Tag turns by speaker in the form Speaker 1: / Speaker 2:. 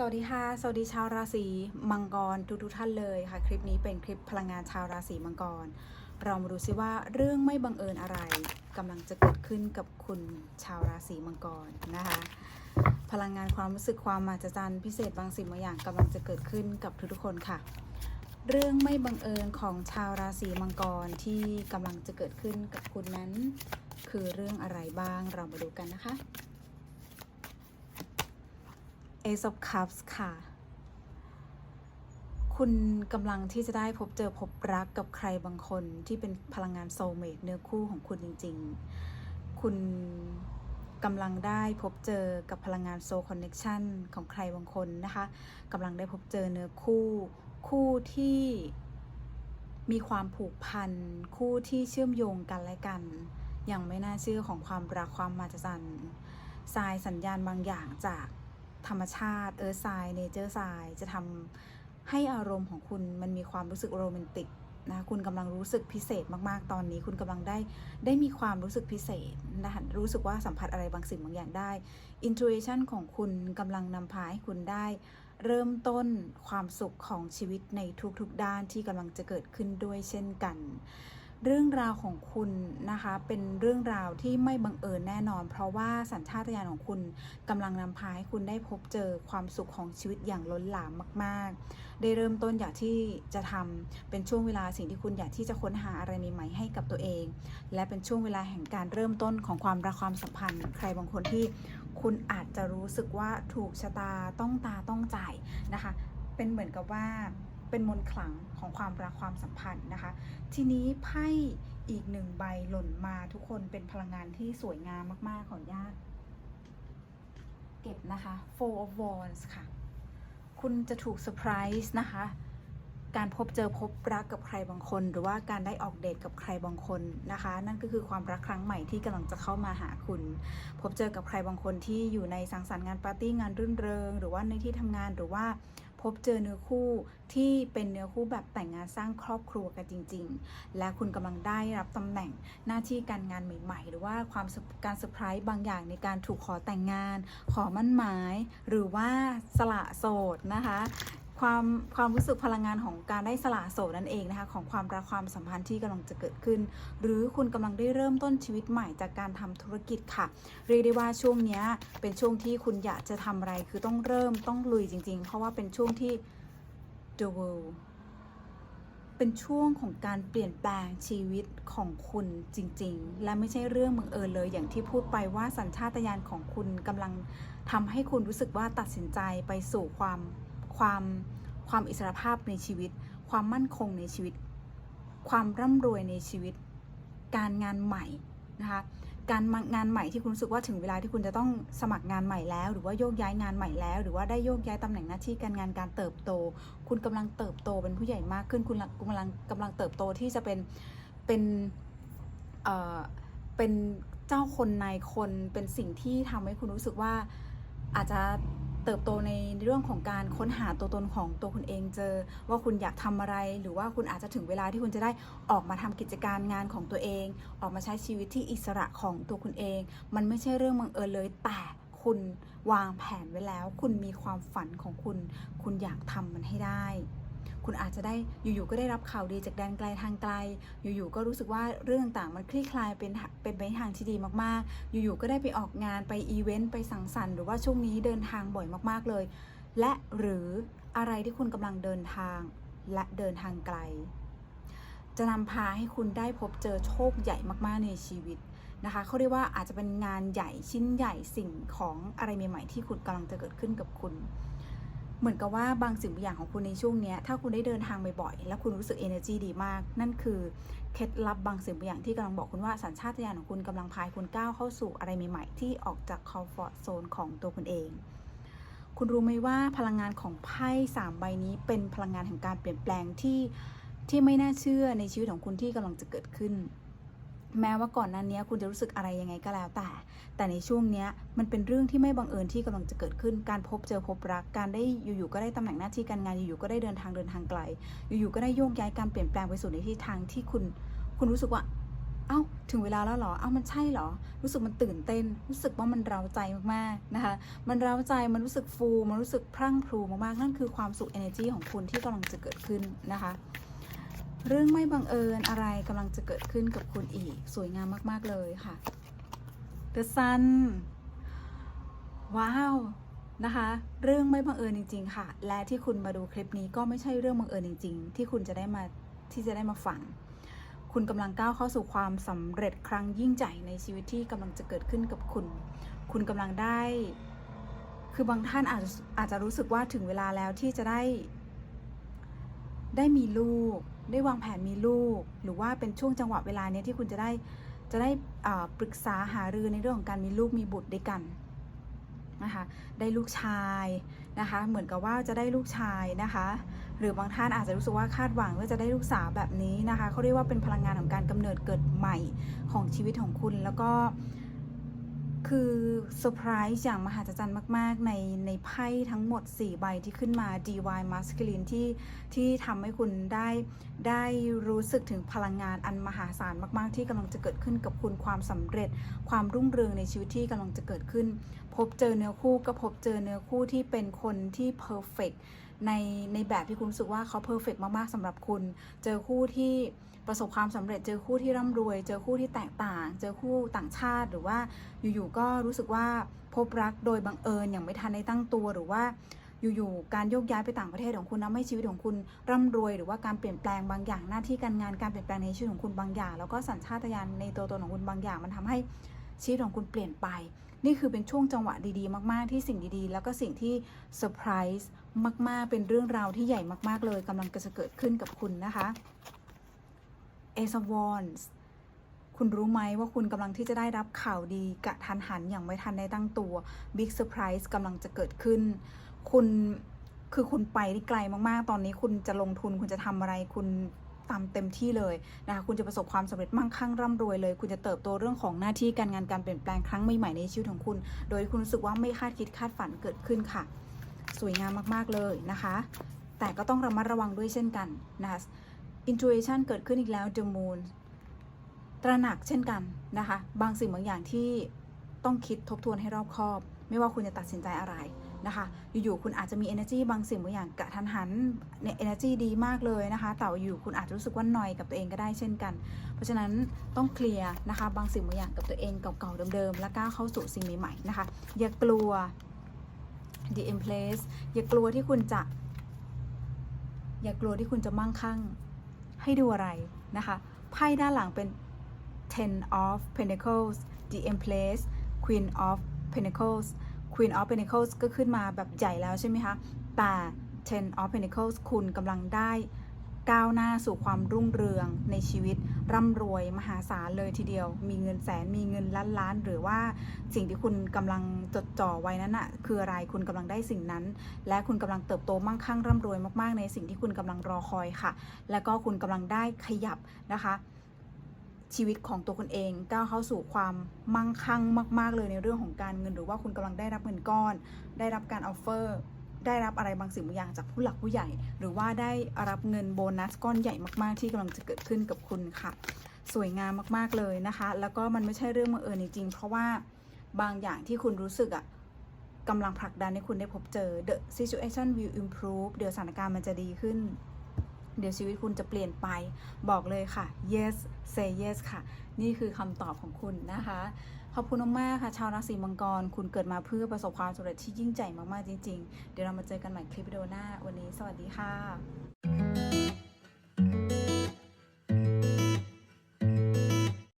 Speaker 1: สวัสดีค่ะ สวัสดีชาวราศีมังกรทุกทุกท่านเลยค่ะ คลิปนี้เป็นคลิปพลังงานชาวราศีมังกร เรามาดูซิว่าเรื่องไม่บังเอิญอะไรกำลังจะเกิดขึ้นกับคุณชาวราศีมังกรนะคะ พลังงานความรู้สึกความมหัศจรรย์พิเศษบางสิ่งบางอย่างกำลังจะเกิดขึ้นกับทุกๆคนค่ะ เรื่องไม่บังเอิญของชาวราศีมังกรที่กำลังจะเกิดขึ้นกับคุณนั้น คือเรื่องอะไรบ้างเรามาดูกันนะคะ Ace of Cups ค่ะ คุณกำลังที่จะได้พบเจอพบรักกับใครบางคนที่เป็นพลังงานโซลเมตเนื้อคู่ของคุณจริง ๆ คุณกำลังได้พบเจอกับพลังงานโซคอนเน็ชันของใครบางคนนะคะกำลังได้พบเจอเนื้อคู่ คู่ที่มีความผูกพัน คู่ที่เชื่อมโยงกันและกัน อย่างไม่น่าเชื่อของความรักความมหัศจรรย์ทรายสัญญาณบางอย่างจาก ธรรมชาติเออร์ไซเนเจอร์ไซจะทำให้อารมณ์ของคุณมันมีความรู้สึกโรแมนติกนะคุณกำลังรู้สึกพิเศษมากๆ ตอนนี้ คุณกำลังได้ได้มีความรู้สึกพิเศษนะรู้สึกว่าสัมผัสอะไรบางสิ่งบางอย่างได้ intuition ของคุณกำลังนำพาให้คุณได้ เริ่มต้นความสุขของชีวิตในทุกๆด้านที่กำลังจะเกิดขึ้นด้วยเช่นกัน เรื่องราวของคุณนะคะ เป็นเรื่องราวที่ไม่บังเอิญแน่นอน เพราะว่าสัญชาตญาณของคุณกำลังนำพาให้คุณได้พบเจอความสุขของชีวิตอย่างล้นหลามมาก ๆ ได้เริ่มต้นอยากที่จะทำเป็นช่วงเวลาสิ่งที่คุณอยากที่จะค้นหาอะไรใหม่ๆให้กับตัวเอง และเป็นช่วงเวลาแห่งการเริ่มต้นของความรักความสัมพันธ์ ใครบางคนที่คุณอาจจะรู้สึกว่าถูกชะตาต้องตาต้องใจนะคะ เป็นเหมือนกับว่า เป็นมนขลังของความรักความสัมพันธ์นะคะ ทีนี้ไพ่อีกหนึ่งใบหล่นมาทุกคนเป็นพลังงานที่สวยงามมาก ๆ ขออนุญาตเก็บนะคะ Four of Wands ค่ะ คุณจะถูกเซอร์ไพรส์นะคะ การพบเจอพบรักกับใครบางคน หรือว่าการได้ออกเดทกับใครบางคนนะคะ นั่นก็คือความรักครั้งใหม่ที่กำลังจะเข้ามาหาคุณ พบเจอกับใครบางคนที่อยู่ในสังสรรค์งานปาร์ตี้งานรื่นเริง หรือว่าในที่ทำงานหรือว่า พบเจอเนื้อคู่ที่เป็นเนื้อคู่แบบแต่งงานสร้างครอบครัวกันจริง ๆ และคุณกำลังได้รับตำแหน่งหน้าที่การงานใหม่ ๆ หรือว่าความการเซอร์ไพรส์บางอย่างในการถูกขอแต่งงาน ขอมั่นหมาย หรือว่าสละโสดนะคะ ความความรู้สึกพลังงานของการได้สละโสดนั่นเองนะคะของความรักความสัมพันธ์ที่กำลังจะเกิดขึ้น หรือคุณกำลังได้เริ่มต้นชีวิตใหม่จากการทำธุรกิจค่ะ เรียกได้ว่าช่วงนี้เป็นช่วงที่คุณอยากจะทำอะไรคือต้องเริ่มต้องลุยจริง ๆ เพราะว่าเป็นช่วงที่ the world เป็นช่วงของการเปลี่ยนแปลงชีวิตของคุณจริง ๆ และไม่ใช่เรื่องบังเอิญเลยอย่างที่พูดไปว่าสัญชาตญาณของคุณกำลังทำให้คุณรู้สึกว่าตัดสินใจไปสู่ความ ความความอิสรภาพในชีวิต ความมั่นคงในชีวิต ความร่ำรวยในชีวิต การงานใหม่นะคะการงานใหม่ที่คุณรู้สึกว่าถึงเวลาที่คุณจะต้องสมัครงานใหม่แล้ว หรือว่าโยกย้ายงานใหม่แล้ว หรือว่าได้โยกย้ายตำแหน่งหน้าที่การงานการเติบโต คุณกำลังเติบโตเป็นผู้ใหญ่มากขึ้น คุณกำลังกำลังเติบโตที่จะเป็นเป็นเอ่อเป็นเจ้าคนนายคนเป็นสิ่งที่ทำให้คุณรู้สึกว่าอาจจะ เติบโตในเรื่องของการค้นหาตัวตนของตัวคุณเองเจอ ว่าคุณอยากทำอะไร หรือว่าคุณอาจจะถึงเวลาที่คุณจะได้ออกมาทำกิจการงานของตัวเอง ออกมาใช้ชีวิตที่อิสระของตัวคุณเอง มันไม่ใช่เรื่องบังเอิญเลยแต่คุณวางแผนไว้แล้ว คุณมีความฝันของคุณ คุณอยากทำมันให้ได้ คุณอาจจะได้อยู่ๆก็ได้รับข่าวดีจากแดนไกลทางไกล อยู่ๆก็รู้สึกว่าเรื่องต่างๆมันคลี่คลายเป็นเป็นไปในทางที่ดีมากๆ อยู่ๆก็ได้ไปออกงานไปอีเวนต์ไปสังสรรค์หรือว่าช่วงนี้เดินทางบ่อยมากๆเลย และหรืออะไรที่คุณกำลังเดินทางและเดินทางไกล จะนำพาให้คุณได้พบเจอโชคใหญ่มากๆในชีวิตนะคะเขาเรียกว่าอาจจะเป็นงานใหญ่ชิ้นใหญ่สิ่งของอะไรใหม่ๆที่คุณกำลังจะเกิดขึ้นกับคุณ เหมือนกับว่าบางสิ่งบางอย่างของคุณในช่วงนี้ถ้าคุณได้เดินทางบ่อยๆแล้วคุณรู้สึก energy ดีมาก นั่นคือเคล็ดลับบางสิ่งบางอย่างที่กำลังบอกคุณว่าสัญชาตญาณของคุณกำลังพาคุณก้าวเข้าสู่อะไรใหม่ๆ ที่ออกจาก comfort zone ของตัวคุณเอง คุณรู้ไหมว่าพลังงานของไพ่สามใบนี้เป็นพลังงานแห่งการเปลี่ยนแปลงที่ที่ไม่น่าเชื่อในชีวิตของคุณที่กำลังจะเกิดขึ้น แม้ว่าก่อนหนั้นเนี้ยคุณจะรู้สึกอะไรยังไงก็แล้วแต่ แต่ในช่วงเนี้ยมันเป็นเรื่องที่ไม่บังเอิญที่กำลังจะเกิดขึ้น การพบเจอพบรัก การได้อยู่ๆก็ได้ตำแหน่งหน้าที่การงานอยู่ๆก็ได้เดินทางเดินทางไกล อยู่ๆก็ได้โยกย้ายการเปลี่ยนแปลงไปสู่ในทิศทางที่คุณ คุณรู้สึกว่า เอ้า ถึงเวลาแล้วหรอ เอ้ามันใช่หรอ รู้สึกมันตื่นเต้น รู้สึกว่ามันเร้าใจมากๆนะคะ มันเร้าใจ มันรู้สึกฟู มันรู้สึกพรั่งพรูมากๆ นั่นคือความสุข energy ของคุณที่กำลังจะเกิดขึ้นนะคะ เรื่องไม่บังเอิญอะไรกำลังจะเกิดขึ้นกับคุณอีก สวยงามมาก ๆ เลยค่ะ The Sun ว้าว นะคะ เรื่องไม่บังเอิญจริง ๆ ค่ะ และที่คุณมาดูคลิปนี้ก็ไม่ใช่เรื่องบังเอิญจริง ๆ ที่คุณจะได้มาที่จะได้มาฟังคุณกำลังก้าวเข้าสู่ความสำเร็จครั้งยิ่งใหญ่ในชีวิตที่กำลังจะเกิดขึ้นกับคุณ คุณกำลังได้ คือบางท่านอาจจะอาจจะรู้สึกว่าถึงเวลาแล้วที่จะได้ ได้มีลูก ได้วางแผนมีลูก หรือว่าเป็นช่วงจังหวะเวลาเนี้ยที่คุณจะได้จะได้อ่าปรึกษาหารือในเรื่องของการมีลูกมีบุตรด้วยกันนะคะได้ลูกชายนะคะเหมือนกับว่าจะได้ลูกชายนะคะหรือบางท่านอาจจะรู้สึกว่าคาดหวังว่าจะได้ลูกสาวแบบนี้นะคะเขาเรียกว่าเป็นพลังงานของการกำเนิดเกิดใหม่ของชีวิตของคุณแล้วก็ คือเซอร์ไพรส์อย่างมหัศจรรย์มาก ๆ ในในไพ่ทั้งหมด 4 ใบที่ขึ้นมา DIY Masculine ที่ที่ทำให้คุณได้ได้รู้สึกถึงพลังงานอันมหาศาลมาก ๆ ที่กำลังจะเกิดขึ้นกับคุณความสำเร็จ ความรุ่งเรืองในชีวิตที่กำลังจะเกิดขึ้น พบเจอเนื้อคู่ก็พบเจอเนื้อคู่ที่เป็นคนที่เพอร์เฟกในในแบบที่คุณรู้สึกว่าเขาเพอร์เฟกมาก ๆสำหรับคุณ เจอคู่ที่ ประสบความสำเร็จเจอคู่ที่ร่ำรวย เจอคู่ที่แตกต่าง เจอคู่ต่างชาติหรือว่าอยู่ๆก็รู้สึกว่าพบรักโดยบังเอิญอย่างไม่ทันได้ตั้งตัวหรือว่าอยู่ๆ การโยกย้ายไปต่างประเทศของคุณทำให้ชีวิตของคุณร่ำรวย หรือว่าการเปลี่ยนแปลงบางอย่างหน้าที่การงานการเปลี่ยนแปลงในชีวิตของคุณบางอย่าง แล้วก็สัญชาตญาณในตัวตนของคุณบางอย่าง มันทำให้ชีวิตของคุณเปลี่ยนไป นี่คือเป็นช่วงจังหวะดีๆ มาก ๆ ที่สิ่งดีๆ แล้วก็สิ่งที่เซอร์ไพรส์มาก ๆ เป็นเรื่องราวที่ใหญ่มาก ๆ เลยกำลังจะเกิดขึ้นกับคุณนะคะ Ace of Wands คุณรู้ไหมว่าคุณกำลังที่จะได้รับข่าวดีกะทันหันอย่างไม่ทันได้ตั้งตัว Big Surprise กำลังจะเกิดขึ้น คุณคือคุณไปได้ไกลมากๆ ตอนนี้คุณจะลงทุนคุณจะทำอะไรคุณตามเต็มที่เลยนะคะคุณจะประสบความสำเร็จมั่งคั่งร่ำรวยเลย คุณจะเติบโตเรื่องของหน้าที่การงานการเปลี่ยนแปลงครั้งใหม่ๆในชีวิตของคุณ โดยคุณรู้สึกว่าไม่คาดคิดคาดฝันเกิดขึ้นค่ะ สวยงามมากๆเลยนะคะ แต่ก็ต้องระมัดระวังด้วยเช่นกันนะคะ intuition เกิดขึ้นอีกแล้ว the moon ตระหนักเช่นกันนะคะ บางสิ่งบางอย่างที่ต้องคิดทบทวนให้รอบคอบ ไม่ว่าคุณจะตัดสินใจอะไรนะคะ อยู่ๆ คุณอาจจะมี energy บางสิ่งบางอย่างกระทันหันเนี่ย energy ดีมากเลยนะคะ แต่อยู่คุณอาจจะรู้สึกว่าหนอยกับตัวเองก็ได้เช่นกัน เพราะฉะนั้นต้องเคลียร์นะคะ บางสิ่งบางอย่างกับตัวเองเก่าๆ เดิมๆ และก้าวเข้าสู่สิ่งใหม่ๆ นะคะ อย่ากลัว the in place อย่ากลัวที่คุณจะ อย่ากลัวที่คุณจะมั่งคั่ง ให้ดูอะไรนะคะ ไพ่ด้านหลังเป็น ten of pentacles the empress queen of pentacles queen of pentacles ก็ขึ้นมาแบบใหญ่แล้วใช่ไหมคะ แต่ ten of pentacles คุณกำลังได้ ก้าวหน้าสู่ความรุ่งเรืองในชีวิต ร่ำรวยมหาศาลเลยทีเดียว มีเงินแสนมีเงินล้านล้าน หรือว่าสิ่งที่คุณกำลังจดจ่อไว้นั้นอะคืออะไรคุณกำลังได้สิ่งนั้น และคุณกำลังเติบโตมั่งคั่งร่ำรวยมากๆ ในสิ่งที่คุณกำลังรอคอยค่ะ แล้วก็คุณกำลังได้ขยับนะคะชีวิตของตัวคุณเองก้าวเข้าสู่ความมั่งคั่งมาก ๆ เลยในเรื่องของการเงิน หรือว่าคุณกำลังได้รับเงินก้อน ได้รับการออฟเฟอร์ ได้รับอะไรบางสิ่งบางอย่างจากผู้หลักผู้ใหญ่ หรือว่าได้รับเงินโบนัสก้อนใหญ่มาก ๆ ที่กำลังจะเกิดขึ้นกับคุณค่ะ สวยงามมากๆเลยนะคะ แล้วก็มันไม่ใช่เรื่องบังเอิญจริงๆเพราะว่าบางอย่างที่คุณรู้สึกอะกำลังผลักดันให้คุณได้พบเจอ the situation will improve เดี๋ยวสถานการณ์มันจะดีขึ้น เดี๋ยวชีวิตคุณจะเปลี่ยนไปบอกเลยค่ะ yes say yes ค่ะ นี่คือคำตอบของคุณนะคะ อบคุณมากๆค่ะ ชาวราศีมังกร คุณเกิดมาเพื่อประสบความสำเร็จที่ยิ่งใหญ่มากๆจริง ๆ เดี๋ยวเรามาเจอกันใหม่คลิปวิดีโอหน้า วันนี้สวัสดีค่ะ